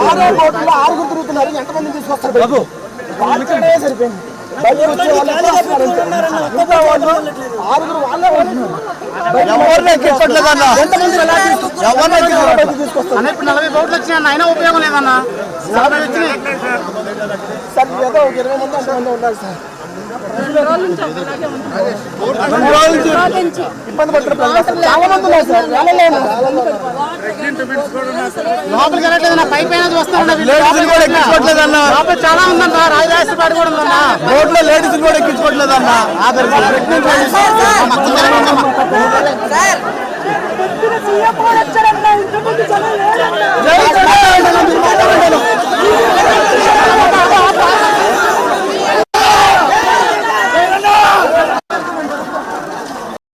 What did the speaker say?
ఆరో ఆరుగురు తిరుగుతున్నారు ఎంతమంది తీసుకొస్తారు బాబు వాళ్ళకే సరిపోయింది వచ్చే వాళ్ళు ఆరుగురు వాళ్ళే ఉంటున్నారు. నలభై అయినా ఉపయోగం లేదన్న. నలభై వచ్చినాయి సార్? ఏదో ఒక ఇరవై మంది అంతమంది ఉండాలి సార్. ఇబ్బంది పడుతున్న ప్రజలు. అసలు చాలా మంది ఉన్నారు సార్. వేలలో ఉన్నారు. లోపలికి వెళ్ళట్లేదు చూస్తాను లోపల చాలా ఉందన్న రాజరాజేశ్వర పాడు కూడా ఉందన్న రోడ్లో లేడీస్ కూడా ఎక్కించుకోవట్లేదన్నా ಸೀಎಂ ಅವರ ಎಚ್ಚರ ಇಲ್ಲ ಇಂಟರ್ನೆಟ್ ಜನ ಹೇಳಲ್ಲ